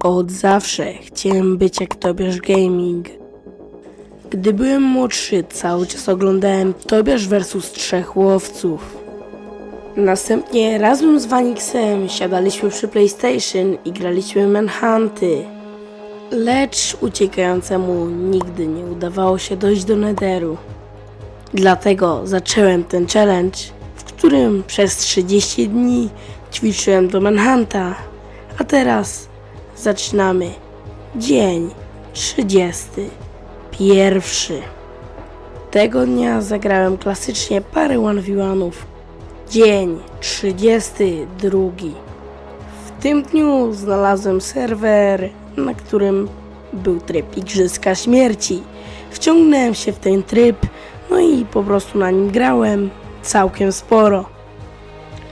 Od zawsze chciałem być jak Tobiasz Gaming. Gdy byłem młodszy, cały czas oglądałem Tobiasz vs trzech łowców. Następnie razem z Vanixem siadaliśmy przy PlayStation i graliśmy Manhunty. Lecz uciekającemu nigdy nie udawało się dojść do Netheru. Dlatego zacząłem ten challenge, w którym przez 30 dni ćwiczyłem do Manhunta. A teraz zaczynamy dzień 31. Tego dnia zagrałem klasycznie parę 1v1. Dzień 32. W tym dniu znalazłem serwer, na którym był tryb Igrzyska Śmierci. Wciągnąłem się w ten tryb, no i po prostu na nim grałem całkiem sporo.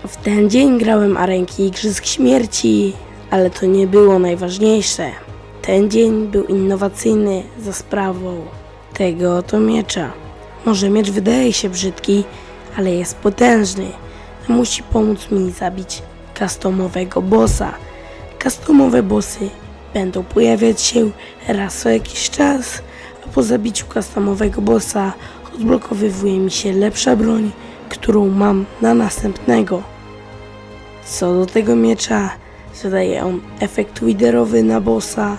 W ten dzień grałem arenki Igrzysk Śmierci, ale to nie było najważniejsze. Ten dzień był innowacyjny za sprawą tego oto miecza. Może miecz wydaje się brzydki, ale jest potężny. Musi pomóc mi zabić customowego bossa. Customowe bossy będą pojawiać się raz co jakiś czas, a po zabiciu customowego bossa odblokowywuje mi się lepsza broń, którą mam na następnego. Co do tego miecza, zadaje on efekt widerowy na bossa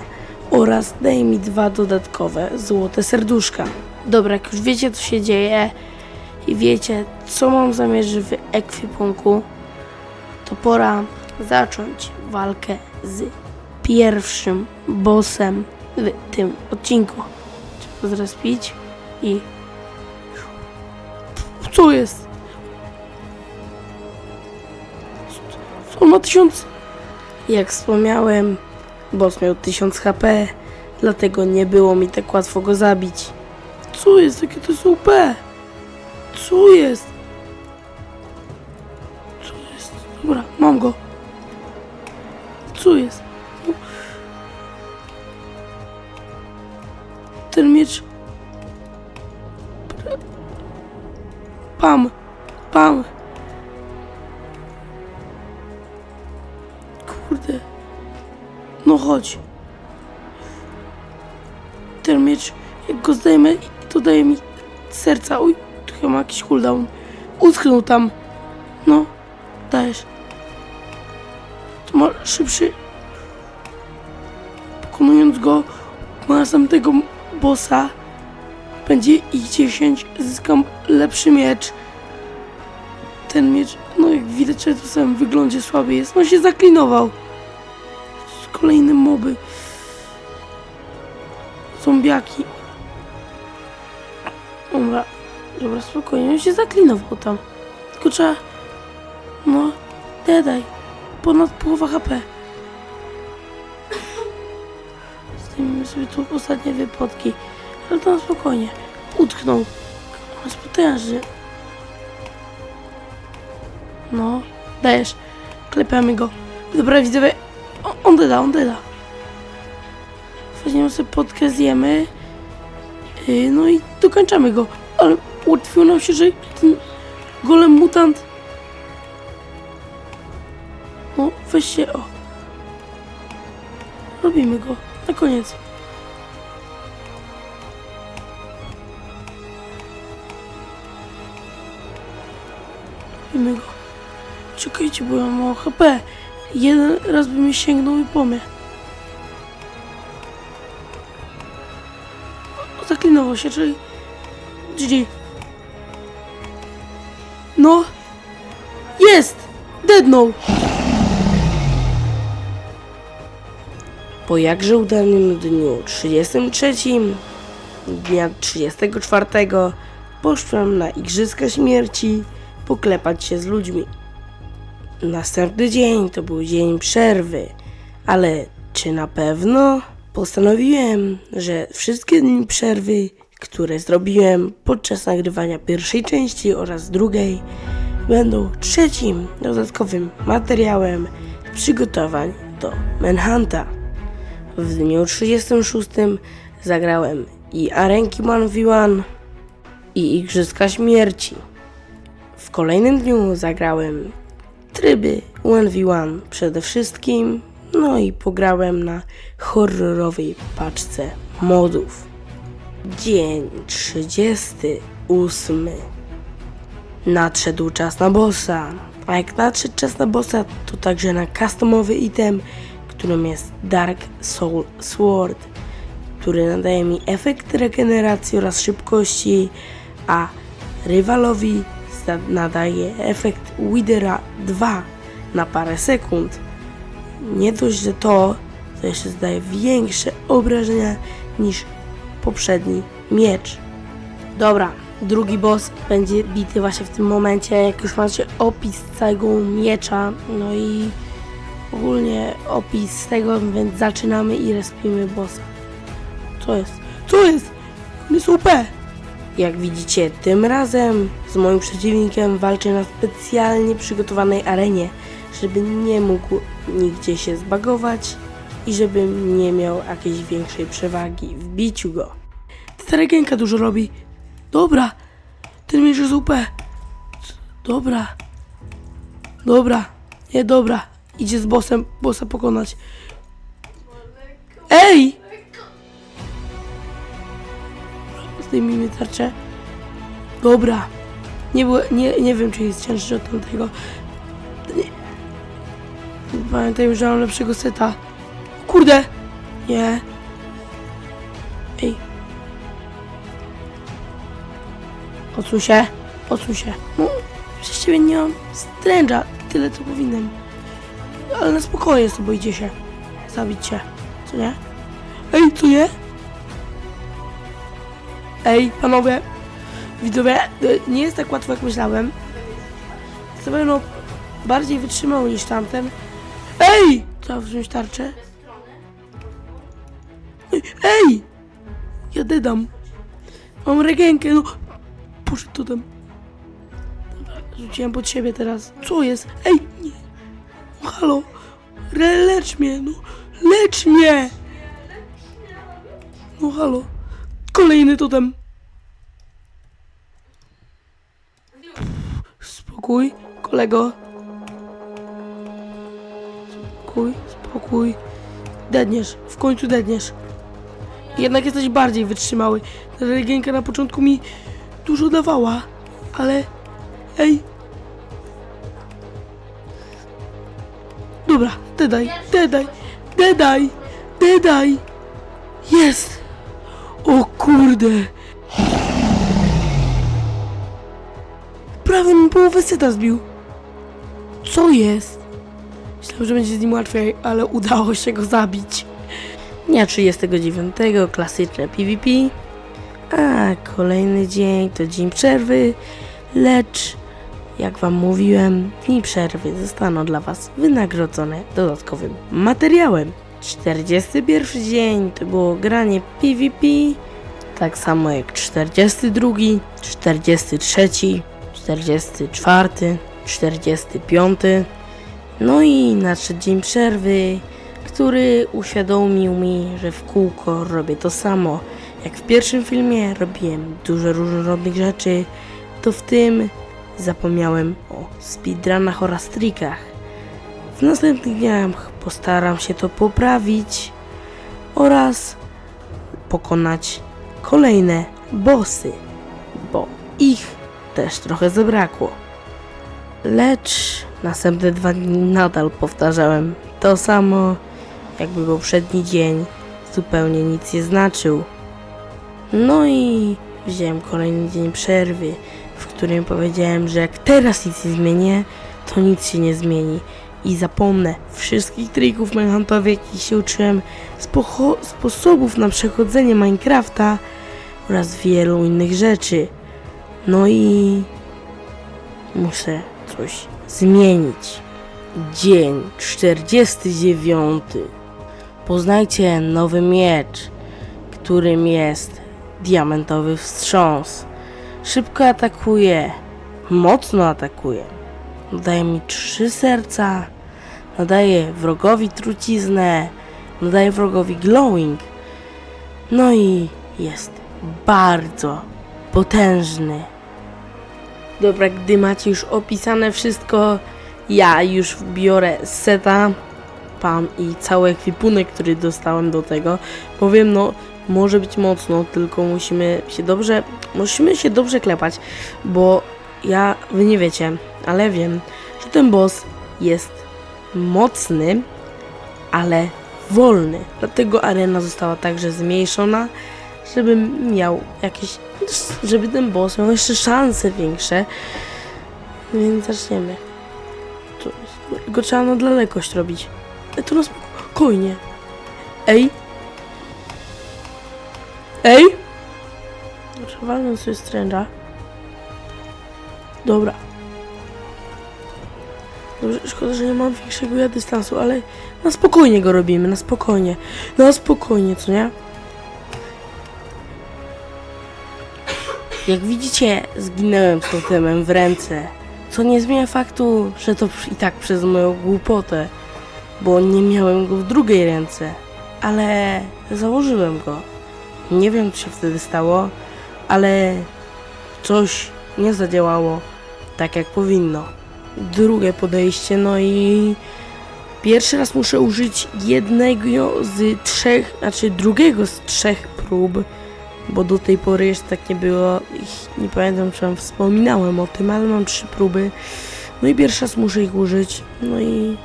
oraz daje mi dwa dodatkowe złote serduszka. Dobra, jak już wiecie co się dzieje i wiecie co mam zamiar w ekwipunku, to pora zacząć walkę z pierwszym bossem w tym odcinku. Trzeba zrespić i... Co jest? Co on ma tysiąc? Jak wspomniałem, boss miał 1000 HP, dlatego nie było mi tak łatwo go zabić. Co jest? Jakie to jest UP? Co jest? Co jest? Dobra, mam go. Co jest? No. Ten miecz... Pam! Pam! Ten miecz, jak go zdejmę, to daje mi serca. Uj, tu chyba ma jakiś cooldown. Utknął tam. No, dajesz. To ma szybszy. Pokonując go, ma następnego bossa. Będzie ich 10, zyskam lepszy miecz. Ten miecz, no jak widać, to samym wyglądzie słaby jest. No się zaklinował. Kolejne moby. Zombiaki. Dobra, dobra, spokojnie, on się zaklinował tam. Tylko trzeba... No, dedaj. Ponad połowa HP. Zdejmijmy sobie tu ostatnie wypotki. Ale na spokojnie. Utknął. On jest potężny. No, dajesz. Klepiamy go. Dobra, widzowie. On deda, on deda. Weźmiemy sobie potkę, zjemy. Yy, no i dokończamy go. Ale ułatwiło nam się, że ten golem mutant. No, weź się, o. Robimy go. Na koniec. Robimy go. Czekajcie, bo ja mam HP. Jeden raz by mi sięgnął i po mnie. O, Zaklinował się, czyli... GG. No. Jest! Deadnął. Po jakże udanym dniu 33, dnia 34, poszłem na Igrzyska Śmierci poklepać się z ludźmi. Następny dzień to był dzień przerwy, ale czy na pewno? Postanowiłem, że wszystkie dni przerwy, które zrobiłem podczas nagrywania pierwszej części oraz drugiej, będą trzecim dodatkowym materiałem przygotowań do Manhunta. W dniu 36 zagrałem i Arenki 1v1 i Igrzyska Śmierci. W kolejnym dniu zagrałem tryby 1v1 przede wszystkim, No i pograłem na horrorowej paczce modów. Dzień 38. Nadszedł czas na bossa. A jak nadszedł czas na bossa, to także na customowy item, którym jest Dark Soul Sword, który nadaje mi efekt regeneracji oraz szybkości, a rywalowi nadaje efekt Withera 2 na parę sekund. Nie dość, że to, to jeszcze zdaje większe obrażenia niż poprzedni miecz. Dobra, drugi boss będzie bity właśnie w tym momencie, jak już macie opis całego miecza, no i ogólnie opis tego, więc zaczynamy i respimy bossa. Co jest? Co jest? Jest OP! Jak widzicie, tym razem z moim przeciwnikiem walczę na specjalnie przygotowanej arenie, żeby nie mógł nigdzie się zbagować i żebym nie miał jakiejś większej przewagi w biciu go. Ta regenka dużo robi. Dobra, ten jest UP. Dobra. Dobra, nie dobra. Idzie z bossem, bossa pokonać. Ej! Zdejmijmy tarczę. Dobra. Nie, było, nie, nie wiem, czy jest cięższy od tamtego. Nie. Pamiętaj, że mam lepszego seta. Kurde! Nie. Ej. Odsuń się. Odsuń się. No, przez ciebie nie mam stręża. Tyle, co powinienem. Ale na spokojnie sobie idzie się. Zabić cię. Co nie? Ej, co nie? Ej, panowie, widzowie, y, nie jest tak łatwo jak myślałem. Jest pewno bardziej wytrzymały niż tamten. Ej! Trzeba wziąć tarczę. Ej! Ej! Ja dedam. Mam regenkę, no. Poszedł to tam. Rzuciłem pod siebie teraz. Co jest? Ej! Nie. No, halo. Re, lecz mnie, no. Lecz mnie! No halo. Kolejny totem. Spokój, kolego. Spokój, spokój. Dedniesz, w końcu dedniesz. Jednak jesteś bardziej wytrzymały. Ta regenka na początku mi dużo dawała, ale... Ej. Dobra, dedaj, dedaj, dedaj, dedaj. Jest. Kurde! Prawie mi połowę seta zbił. Co jest? Myślałem, że będzie z nim łatwiej, ale udało się go zabić. Dnia 39 klasyczne PvP, a kolejny dzień to dzień przerwy, lecz jak wam mówiłem, dni przerwy zostaną dla was wynagrodzone dodatkowym materiałem. 41 dzień to było granie PvP, tak samo jak 42, 43, 44, 45. No i nadszedł dzień przerwy, który uświadomił mi, że w kółko robię to samo. Jak w pierwszym filmie robiłem dużo różnorodnych rzeczy, to w tym zapomniałem o speedrunach oraz trikach. W następnych dniach postaram się to poprawić oraz pokonać kolejne bossy, bo ich też trochę zabrakło. Lecz następne dwa dni nadal powtarzałem to samo, jakby poprzedni dzień zupełnie nic nie znaczył. No i wziąłem kolejny dzień przerwy, w którym powiedziałem, że jak teraz nic nie zmienię, to nic się nie zmieni i zapomnę wszystkich trików manhuntowych, jakich się uczyłem, sposobów na przechodzenie Minecrafta oraz wielu innych rzeczy. No i muszę coś zmienić. Dzień 49. Poznajcie nowy miecz, którym jest diamentowy wstrząs. Szybko atakuje, mocno atakuje. Nadaje mi trzy serca, nadaje wrogowi truciznę, nadaje wrogowi glowing. No i jest bardzo potężny. Dobra, gdy macie już opisane wszystko, ja już biorę seta spam i cały ekwipunek, który dostałem do tego. Powiem, no, może być mocno, tylko musimy się dobrze, musimy się dobrze klepać, bo ja, wy nie wiecie, ale wiem, że ten boss jest mocny, ale wolny. Dlatego arena została także zmniejszona, żebym miał jakieś, żeby ten boss miał jeszcze szanse większe. Więc zaczniemy. Jest, go trzeba na dalekość robić. E, to na spokojnie. Ej! Ej! Trzeba walnąć sobie stręża. Dobra. Dobrze, szkoda, że nie mam większego ja dystansu, ale na spokojnie go robimy, na spokojnie. Na spokojnie, co nie? Jak widzicie, zginąłem z totemem w ręce. Co nie zmienia faktu, że to i tak przez moją głupotę, bo nie miałem go w drugiej ręce. Ale założyłem go. Nie wiem, co się wtedy stało, ale coś nie zadziałało tak, jak powinno. Drugie podejście, no i pierwszy raz muszę użyć jednego z trzech, znaczy drugiego z trzech prób, bo do tej pory jeszcze tak nie było. Nie pamiętam, czy wam wspominałem o tym, ale mam trzy próby. No i pierwszy raz muszę ich użyć. No i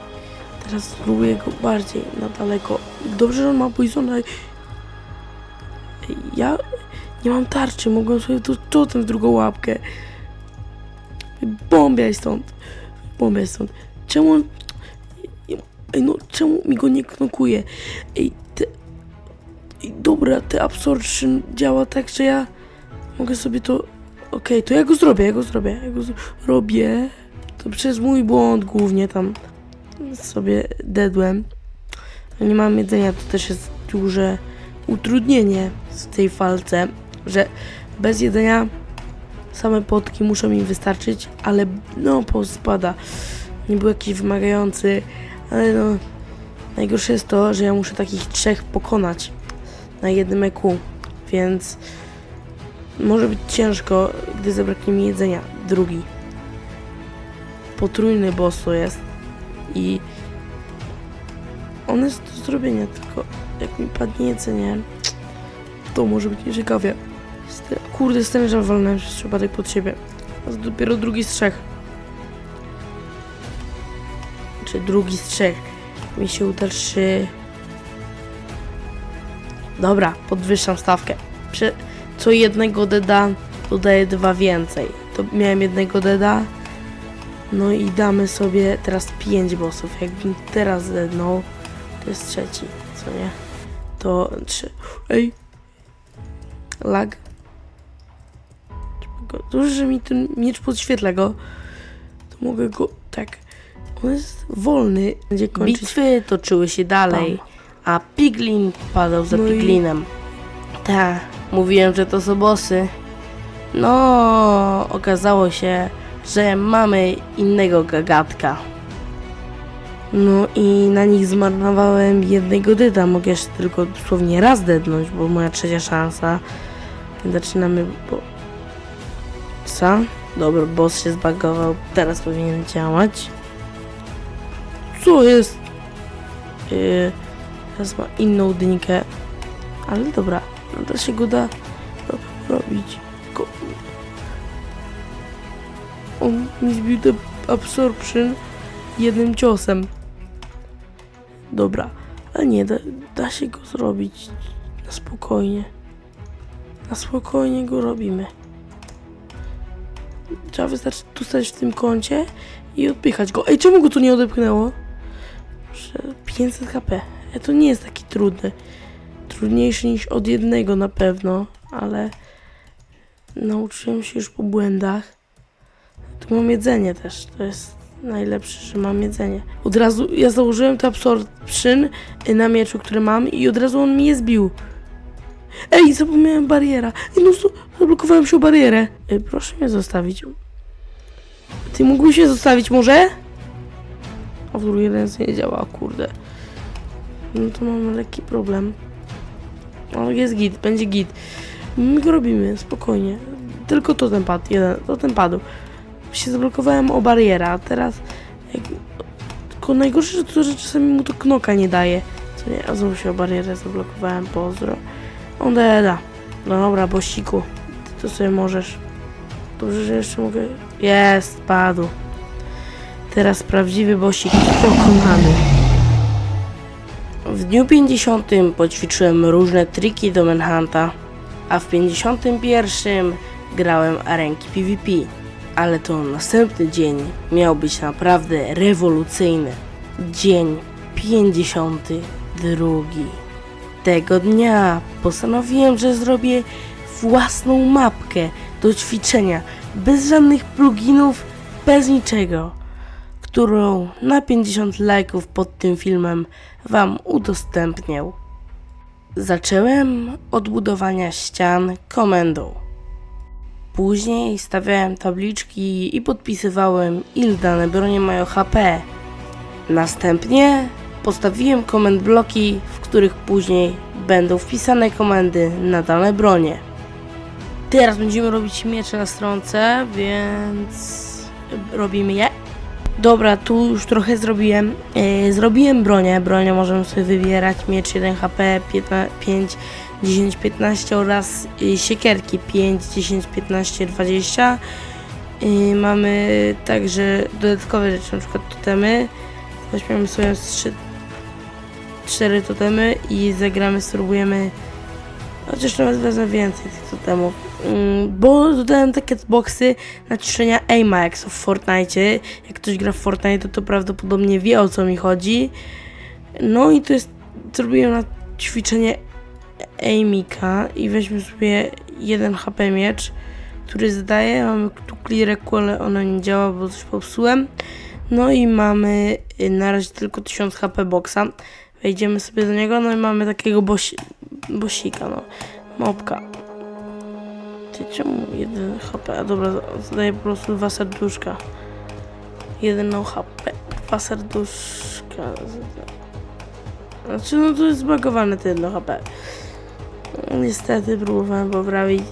teraz spróbuję go bardziej na daleko. Dobrze, że on ma poisona. Ja nie mam tarczy, mogłem sobie tu totem w drugą łapkę. Bombiaj stąd. Bombiaj stąd. Czemu on... Ej, no czemu mi go nie knokuje? Ej, Ej, dobra, te absorption działa tak, że ja mogę sobie to... Okej, to ja go zrobię, ja go zrobię, ja go zrobię. To przez mój błąd głównie tam sobie dedłem. Nie mam jedzenia, to też jest duże utrudnienie w tej falce, że bez jedzenia same potki muszą mi wystarczyć, ale no spada. Nie był jakiś wymagający, ale no najgorsze jest to, że ja muszę takich trzech pokonać na jednym EQ, więc może być ciężko, gdy zabraknie mi jedzenia. Drugi. Potrójny boss to jest i on jest do zrobienia, tylko jak mi padnie jedzenie, to może być nieciekawie. Kurde, stęża walnąłem przez przypadek pod siebie. A to dopiero drugi z trzech. Czy drugi z trzech. Mi się uda trzy. Dobra, podwyższam stawkę. Prze co jednego deda dodaję dwa więcej. To miałem jednego deda. No i damy sobie teraz pięć bossów. Jakbym teraz dednął, to jest trzeci, co nie? To trzy. Ej! Lag. Dobrze, że mi ten miecz podświetla go. To mogę go tak. On jest wolny. Będzie kończyć. Bitwy toczyły się dalej, a Piglin padał za No i- Piglinem. Tak, mówiłem, że to są bossy. No, okazało się, że mamy innego gagatka. No i na nich zmarnowałem jednego dyda. Mogę jeszcze tylko dosłownie raz dednąć, bo moja trzecia szansa. Zaczynamy, bo... Co? Dobra, boss się zbagował. Teraz powinien działać. Co jest? Yy, teraz ma inną dynkę. Ale dobra, no to się go da ro- robić. On mi zbił te absorption jednym ciosem. Dobra, ale nie, da, da się go zrobić na spokojnie. Na spokojnie go robimy. Trzeba wystarczy tu stać w tym kącie i odpychać go. Ej, czemu go tu nie odepchnęło? Że 500 HP. To nie jest taki trudny. Trudniejszy niż od jednego na pewno, ale nauczyłem się już po błędach. Tu mam jedzenie też. To jest najlepsze, że mam jedzenie. Od razu ja założyłem to absorption na mieczu, który mam i od razu on mi je zbił. Ej, zapomniałem bariera. Ej, no zablokowałem się o barierę. Ej, proszę mnie zostawić. Ty mógłbyś się zostawić może? A w drugiej ręce nie działa, kurde. No to mamy lekki problem. Ale jest git, będzie git. My go robimy, spokojnie. Tylko to ten padł, jeden, to ten padł. Się zablokowałem o barierę, a teraz jak Tylko najgorsze że to, że czasami mu to knoka nie daje. Co nie, a znowu się barierę zablokowałem, pozdro. On da. No dobra, bosiku, ty to sobie możesz. Dobrze, że jeszcze mogę... Jest, padł. Teraz prawdziwy bosik pokonany. W dniu 50 poćwiczyłem różne triki do Manhunta, a w 51 grałem arenki PvP. Ale to następny dzień miał być naprawdę rewolucyjny. Dzień 52. Tego dnia postanowiłem, że zrobię własną mapkę do ćwiczenia, bez żadnych pluginów, bez niczego, którą na 50 lajków pod tym filmem Wam udostępnię. Zacząłem od budowania ścian komendą. Później stawiałem tabliczki i podpisywałem, ile dane bronie mają HP. Następnie postawiłem komend bloki, w których później będą wpisane komendy na dane bronie. Teraz będziemy robić miecze na stronce, więc robimy je. Dobra, tu już trochę zrobiłem. Yy, zrobiłem bronię. Bronię możemy sobie wybierać. Miecz 1 HP, 15, 5, 10, 15 oraz yy, siekierki 5, 10, 15, 20. Yy, mamy także dodatkowe rzeczy, na przykład totemy. Weźmiemy sobie z 3, 4 totemy i zagramy, spróbujemy. Chociaż nawet wezmę więcej tych totemów. Mm, Bo dodałem takie boxy na ćwiczenia aima jak są w Fortnite. Jak ktoś gra w Fortnite, to, to prawdopodobnie wie o co mi chodzi. No i to jest. Zrobiłem na ćwiczenie aimika i weźmy sobie 1 HP miecz, który zdaje. Mamy tu clear ale ono nie działa, bo coś popsułem. No i mamy y, na razie tylko 1000 HP boxa. Wejdziemy sobie do niego, no i mamy takiego bosi, bosika, no. Mopka. Czemu jeden HP? A dobra, zadaję po prostu dwa serduszka. Jeden no HP, dwa serduszka. Znaczy, no to jest zbagowane te jedno HP. Niestety próbowałem poprawić,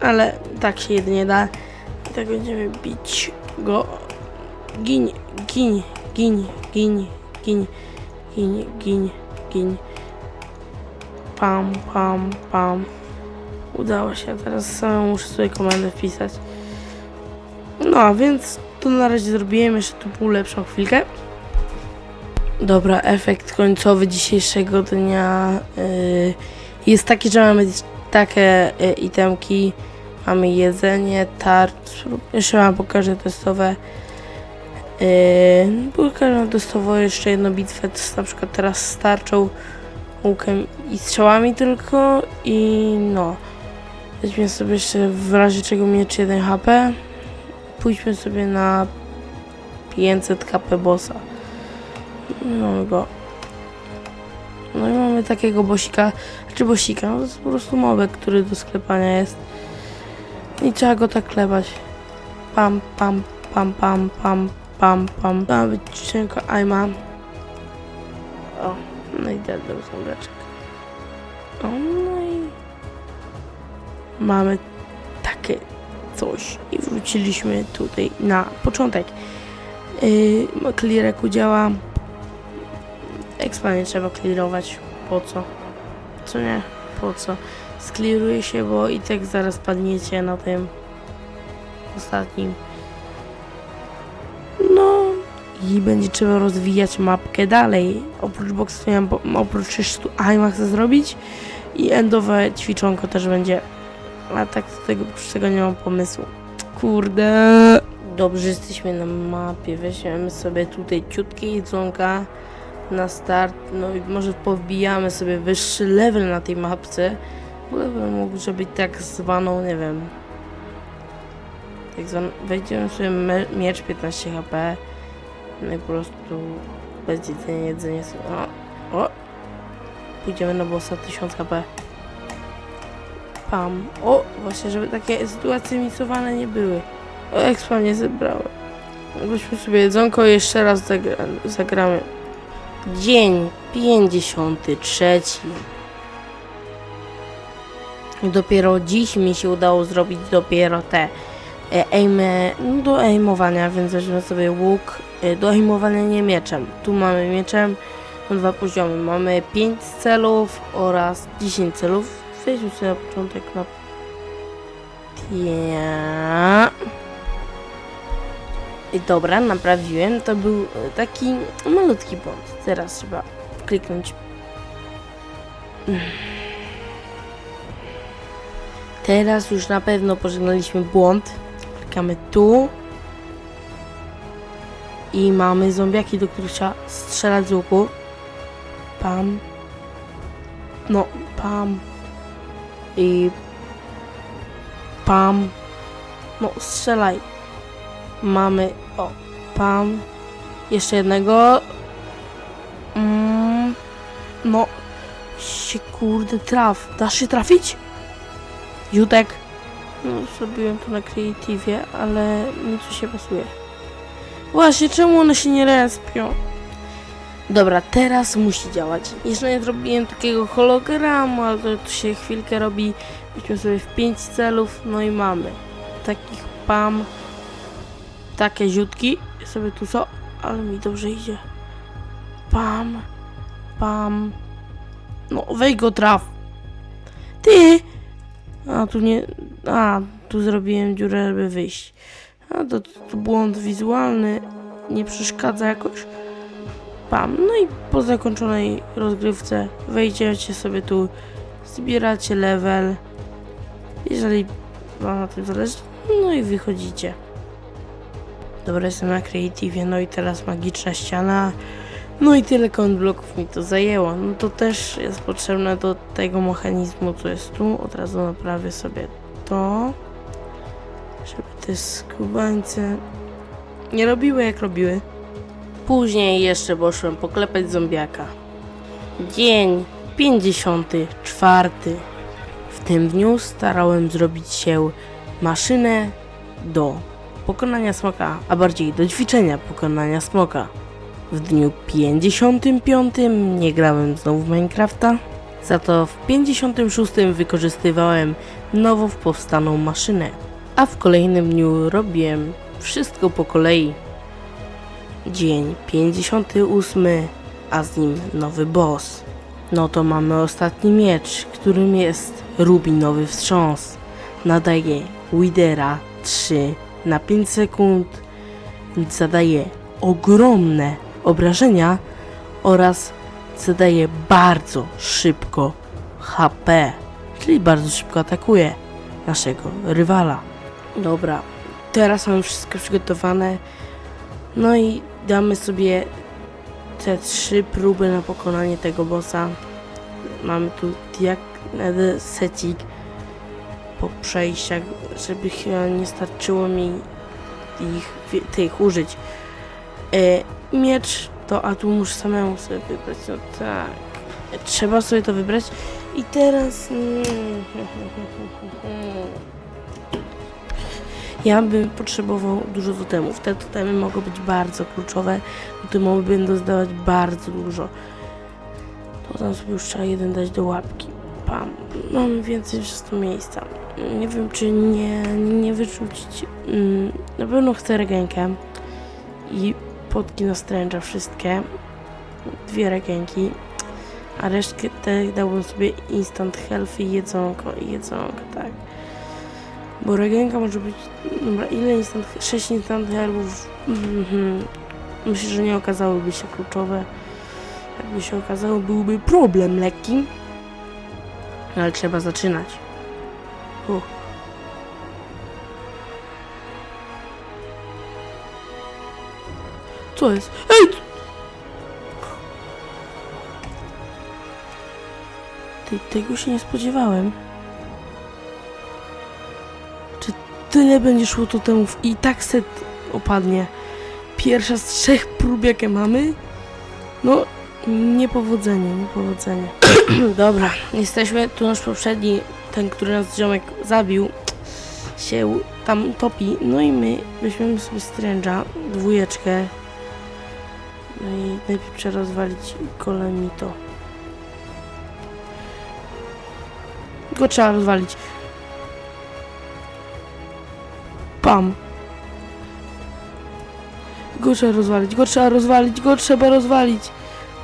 ale tak się jedynie da. I tak będziemy bić go. Gin, gin, gin, gin, gin, gin, gin, gin. Pam, pam, pam. Udało się, teraz samemu muszę sobie komendę wpisać. No, a więc to na razie zrobiłem jeszcze tu pół lepszą chwilkę. Dobra, efekt końcowy dzisiejszego dnia yy, jest taki, że mamy takie yy, itemki. Mamy jedzenie, tarcz. Jeszcze wam pokażę testowe. Yy, pokażę testowo jeszcze jedną bitwę, to jest na przykład teraz z tarczą, łukiem i strzałami tylko i no. Weźmy sobie jeszcze w razie czego miecz 1 HP. Pójdźmy sobie na 500 KP bossa. Mamy go. No i mamy takiego bosika, czy bosika, no to jest po prostu mobek, który do sklepania jest. I trzeba go tak klepać. Pam, pam, pam, pam, pam, pam, pam. Ma być cienko, aj mam. O, no i dedał zombiaczek. O, no i mamy takie coś i wróciliśmy tutaj na początek. Yy, cleareku działa. Expa trzeba clearować. Po co? Co nie? Po co? Skliruję się, bo i tak zaraz padniecie na tym ostatnim. No i będzie trzeba rozwijać mapkę dalej. Oprócz boxu, oprócz jeszcze tu IMAX zrobić i endowe ćwiczonko też będzie. A tak do tego, tego nie mam pomysłu. Kurde. Dobrze, jesteśmy na mapie. Weźmiemy sobie tutaj ciutkie jedzonka na start. No i może powbijamy sobie wyższy level na tej mapce. Level mógł być tak zwaną, nie wiem. Tak zwaną. Wejdziemy sobie miecz 15 HP. No i po prostu bez jedzenia, jedzenie sobie. O, o. Pójdziemy na bossa 1000 HP. Pam. O, właśnie, żeby takie sytuacje misowane nie były. O, expa nie zebrałem. Weźmy sobie jedzonko i jeszcze raz zagra zagramy. Dzień 53. Dopiero dziś mi się udało zrobić dopiero te e, aimy, no do aimowania, więc weźmy sobie łuk y, doajmowanie mieczem. Tu mamy mieczem na dwa poziomy. Mamy 5 celów oraz 10 celów. Weźmy sobie na początek na... Ja. I dobra, naprawiłem. To był y, taki malutki błąd. Teraz trzeba kliknąć. Teraz już na pewno pożegnaliśmy błąd. Klikamy tu. I mamy zombiaki, do których trzeba strzelać z łuku. Pam. No, pam. I... Pam. No, strzelaj. Mamy... O, pam. Jeszcze jednego. Mm, no. Się kurde traf. Dasz się trafić? Jutek. No, zrobiłem to na kreatywie, ale mi się pasuje. Właśnie, czemu one się nie respią? Dobra, teraz musi działać. Jeszcze nie zrobiłem takiego hologramu, ale to, to się chwilkę robi. Weźmy sobie w 5 celów, no i mamy. Takich pam. Takie ziutki. Sobie tu są, ale mi dobrze idzie. Pam. Pam. No, weź go traf. Ty! A, tu nie... A, tu zrobiłem dziurę, żeby wyjść. A, to, to błąd wizualny. Nie przeszkadza jakoś. Pam. No i po zakończonej rozgrywce wejdziecie sobie tu, zbieracie level. Jeżeli wam na tym zależy, no i wychodzicie. Dobra, jestem na creative, no i teraz magiczna ściana. No i tyle kąt bloków mi to zajęło. No to też jest potrzebne do tego mechanizmu, co jest tu. Od razu naprawię sobie to. Żeby te skubańce nie robiły jak robiły. Później jeszcze poszłem poklepać zombiaka. Dzień 54. W tym dniu starałem zrobić się maszynę do pokonania smoka, a bardziej do ćwiczenia pokonania smoka. W dniu 55 nie grałem znowu w Minecrafta, za to w 56 wykorzystywałem nowo powstaną maszynę, a w kolejnym dniu robiłem wszystko po kolei. Dzień 58, a z nim nowy boss. No to mamy ostatni miecz, którym jest rubinowy wstrząs. Nadaje Widera 3 na 5 sekund, zadaje ogromne obrażenia oraz zadaje bardzo szybko HP, czyli bardzo szybko atakuje naszego rywala. Dobra, teraz mamy wszystko przygotowane. No i damy sobie te trzy próby na pokonanie tego bossa. Mamy tu jak secik po przejściach, żeby chyba nie starczyło mi ich tych użyć. E, miecz to, a tu muszę samemu sobie wybrać, no tak. Trzeba sobie to wybrać. I teraz... Ja bym potrzebował dużo totemów. Te totemy mogą być bardzo kluczowe, bo będą zdawać bardzo dużo. To tam sobie już trzeba jeden dać do łapki. Pam. Mamy więcej przez to miejsca. Nie wiem, czy nie, nie wyrzucić. Mm, Na pewno chcę regenkę i potki na stręża wszystkie. Dwie regenki. A resztkę te dałbym sobie instant health i jedzonko, i jedzonko, tak. Bo regenka może być... Dobra, ile instant... 6 instant healthów... Mhm. Myślę, że nie okazałyby się kluczowe. Jakby się okazało, byłby problem lekki. Ale trzeba zaczynać. Co jest? Ej! Ty, tego się nie spodziewałem. Tyle będzie szło totemów i tak set opadnie? Pierwsza z trzech prób jakie mamy? No, niepowodzenie, niepowodzenie. Dobra, jesteśmy. Tu nasz poprzedni, ten, który nas ziomek zabił, się tam topi. No i my weźmiemy sobie stręża, dwójeczkę. No i najpierw trzeba rozwalić kolemito. Go trzeba rozwalić. Pam. Go trzeba rozwalić, go trzeba rozwalić, go trzeba rozwalić.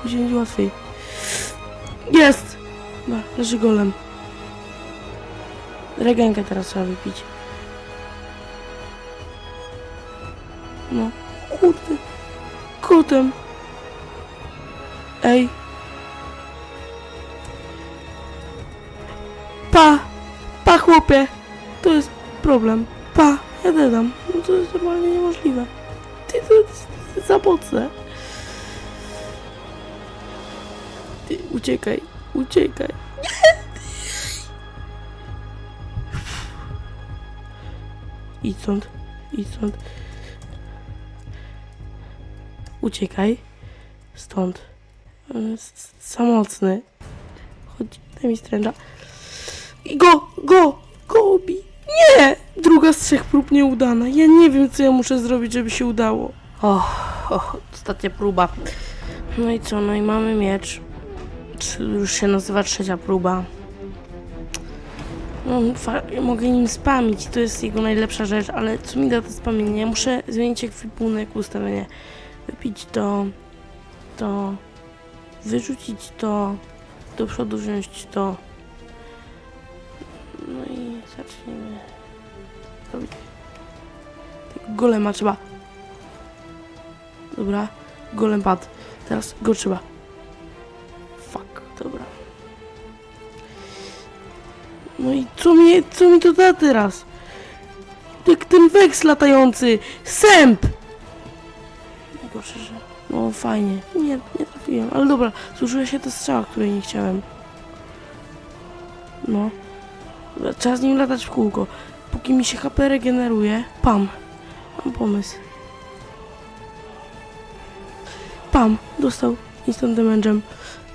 Będzie mi łatwiej. Jest! Ba, leży golem. Regenkę teraz trzeba wypić. No, kurde. Kotem. Ej. Pa! Pa, chłopie! To jest problem. Pa! Ja dedam. No to jest normalnie niemożliwe. Ty, to jest. Ty, uciekaj. Uciekaj. Idź stąd. Idź stąd. Uciekaj. Stąd. On jest za mocny. Chodź, daj mi stręża. I go, go, go. Nie! Druga z trzech prób nieudana. Ja nie wiem, co ja muszę zrobić, żeby się udało. Och, och ostatnia próba. No i co? No i mamy miecz. Czy Już się nazywa trzecia próba. No, mogę nim spamić, to jest jego najlepsza rzecz, ale co mi da to spamienie? Ja muszę zmienić ekwipunek, ustawienie. Wypić to, to, wyrzucić to, do przodu wziąć to. No i zacznijmy robić. Tego golema trzeba. Dobra, golem padł. Teraz go trzeba. Fuck, dobra. No i co mi, co mi to da teraz? Jak ten weks latający! Sęp! Najgorsze, że... No fajnie. Nie, nie trafiłem, ale dobra. Zużyła się ta strzała, której nie chciałem. No. Trzeba z nim latać w kółko. Póki mi się HP regeneruje. Pam. Mam pomysł. Pam. Dostał instant damage'em.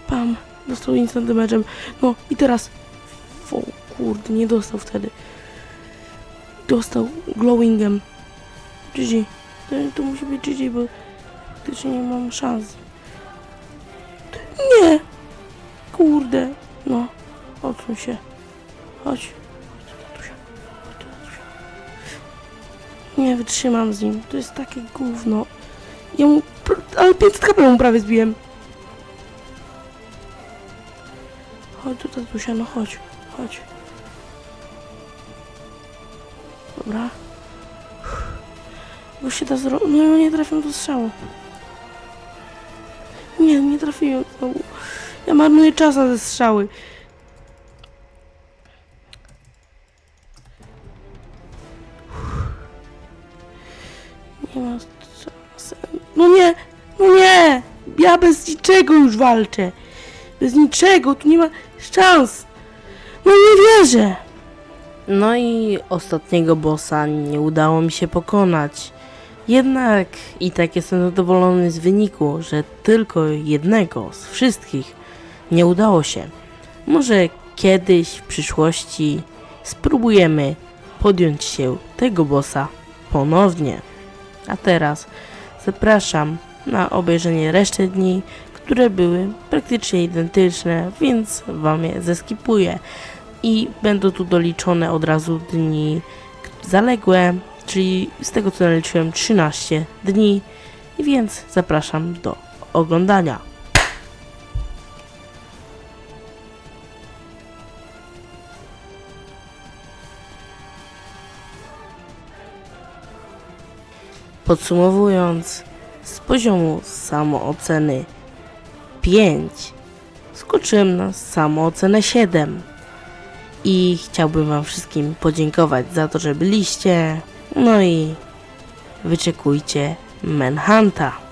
Pam. Dostał instant damage'em. No i teraz. O kurde, nie dostał wtedy. Dostał glowingem. GG. To, to musi być GG, bo faktycznie nie mam szans. Nie! Kurde. No. Odsuń się. Chodź. Chodź, Nie wytrzymam z nim. To jest takie gówno. Ja mu... Ale 500 HP mu prawie zbiłem. Chodź tu, tatusia, no chodź. Chodź. Dobra. Bo się da zrobić. No nie trafiłem do strzału. Nie, nie trafiłem. Ja marnuję czas na te strzały. Ja bez niczego już walczę. Bez niczego, tu nie ma szans. No nie wierzę. No i ostatniego bossa nie udało mi się pokonać. Jednak i tak jestem zadowolony z wyniku, że tylko jednego z wszystkich nie udało się. Może kiedyś w przyszłości spróbujemy podjąć się tego bossa ponownie. A teraz zapraszam na obejrzenie reszty dni, które były praktycznie identyczne, więc wam je zeskipuję. I będą tu doliczone od razu dni zaległe, czyli z tego co naliczyłem 13 dni, więc zapraszam do oglądania. Podsumowując, z poziomu samooceny 5 skoczyłem na samoocenę 7 i chciałbym wam wszystkim podziękować za to, że byliście. No i wyczekujcie Manhunta.